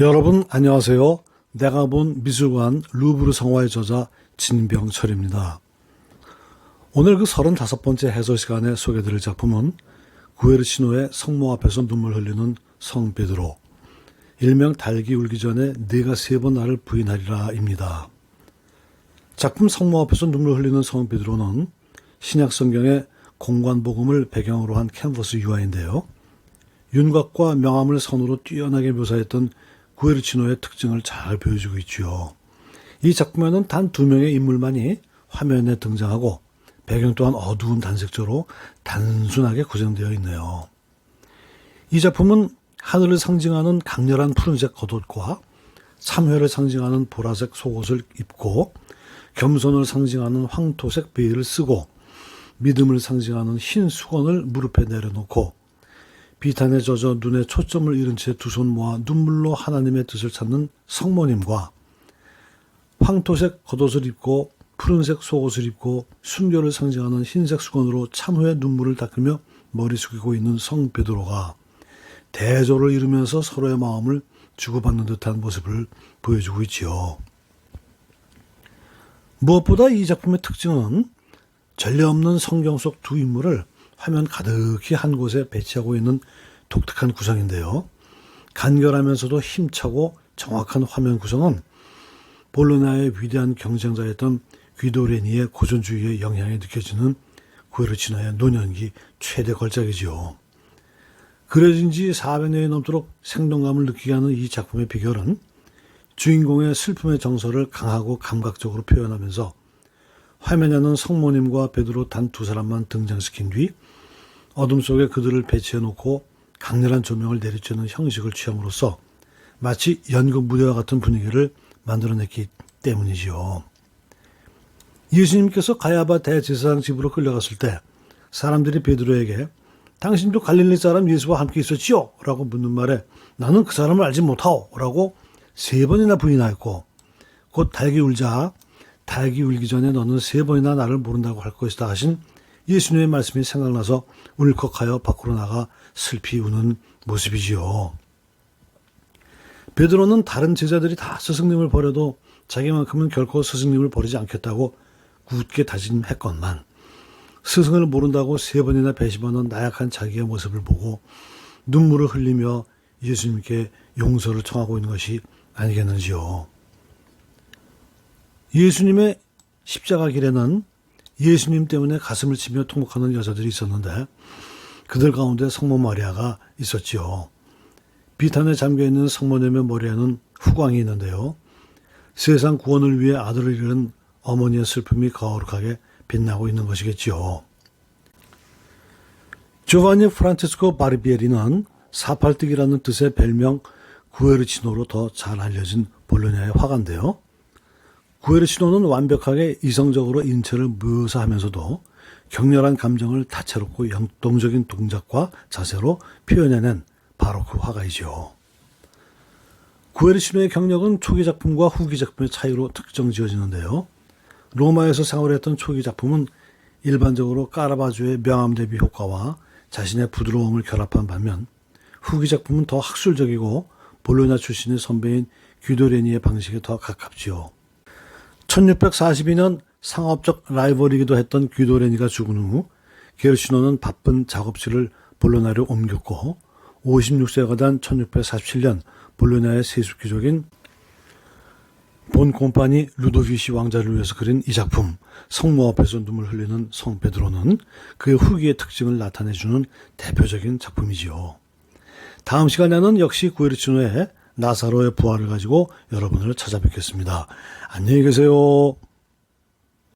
여러분 안녕하세요. 내가 본 미술관 루브르 성화의 저자 진병철입니다. 오늘 그 35번째 해설 시간에 소개드릴 작품은 구에르시노의 성모 앞에서 눈물 흘리는 성 베드로 일명 달기 울기 전에 네가 세 번 나를 부인하리라입니다. 작품 성모 앞에서 눈물 흘리는 성 베드로는 신약 성경의 공관 복음을 배경으로 한 캔버스 유화인데요. 윤곽과 명암을 선으로 뛰어나게 묘사했던 구에르치노의 특징을 잘 보여주고 있지요. 이 작품에는 단 두 명의 인물만이 화면에 등장하고 배경 또한 어두운 단색조로 단순하게 구성되어 있네요. 이 작품은 하늘을 상징하는 강렬한 푸른색 겉옷과 참회를 상징하는 보라색 속옷을 입고 겸손을 상징하는 황토색 베일을 쓰고 믿음을 상징하는 흰 수건을 무릎에 내려놓고 비탄에 젖어 눈에 초점을 잃은 채 두 손 모아 눈물로 하나님의 뜻을 찾는 성모님과 황토색 겉옷을 입고 푸른색 속옷을 입고 순교를 상징하는 흰색 수건으로 참후의 눈물을 닦으며 머리 숙이고 있는 성 베드로가 대조를 이루면서 서로의 마음을 주고받는 듯한 모습을 보여주고 있지요. 무엇보다 이 작품의 특징은 전례 없는 성경 속 두 인물을 화면 가득히 한 곳에 배치하고 있는 독특한 구성인데요. 간결하면서도 힘차고 정확한 화면 구성은 볼로나의 위대한 경쟁자였던 귀도레니의 고전주의의 영향이 느껴지는 구에르치노의 노년기 최대 걸작이지요. 그려진 지 400년이 넘도록 생동감을 느끼게 하는 이 작품의 비결은 주인공의 슬픔의 정서를 강하고 감각적으로 표현하면서 화면에는 성모님과 베드로 단 두 사람만 등장시킨 뒤 어둠 속에 그들을 배치해 놓고 강렬한 조명을 내리쬐는 형식을 취함으로써 마치 연극 무대와 같은 분위기를 만들어냈기 때문이지요. 예수님께서 가야바 대제사장 집으로 끌려갔을 때 사람들이 베드로에게 당신도 갈릴리 사람 예수와 함께 있었지요? 라고 묻는 말에 나는 그 사람을 알지 못하오 라고 세 번이나 부인하였고 곧 달기 울자 달기 울기 전에 너는 세 번이나 나를 모른다고 할 것이다 하신 예수님의 말씀이 생각나서 울컥하여 밖으로 나가 슬피 우는 모습이지요. 베드로는 다른 제자들이 다 스승님을 버려도 자기만큼은 결코 스승님을 버리지 않겠다고 굳게 다짐했건만 스승을 모른다고 세 번이나 배심하는 나약한 자기의 모습을 보고 눈물을 흘리며 예수님께 용서를 청하고 있는 것이 아니겠는지요. 예수님의 십자가 길에는 예수님 때문에 가슴을 치며 통곡하는 여자들이 있었는데 그들 가운데 성모 마리아가 있었지요. 비탄에 잠겨 있는 성모님의 머리에는 후광이 있는데요. 세상 구원을 위해 아들을 잃은 어머니의 슬픔이 거룩하게 빛나고 있는 것이겠지요. 조바니 프란체스코 바르비에리는 사팔뜨기라는 뜻의 별명 구에르치노로 더 잘 알려진 볼로냐의 화가인데요. 구에르치노는 완벽하게 이성적으로 인체를 묘사하면서도 격렬한 감정을 다채롭고 영동적인 동작과 자세로 표현해낸 바로 그 화가이죠. 구에르치노의 경력은 초기 작품과 후기 작품의 차이로 특정 지어지는데요. 로마에서 생활했던 초기 작품은 일반적으로 까라바조의 명암 대비 효과와 자신의 부드러움을 결합한 반면 후기 작품은 더 학술적이고 볼로냐 출신의 선배인 귀도레니의 방식에 더 가깝지요. 1642년 상업적 라이벌이기도 했던 귀도레니가 죽은 후 게르시노는 바쁜 작업실을 볼로나로 옮겼고 56세가 된 1647년 볼로냐의 세속기족인 본 콤파니 루도비시 왕자를 위해서 그린 이 작품 성모 앞에서 눈물 흘리는 성 베드로는 그의 후기의 특징을 나타내주는 대표적인 작품이지요. 다음 시간에는 역시 구에르치노의 나사로의 부활을 가지고 여러분을 찾아뵙겠습니다. 안녕히 계세요.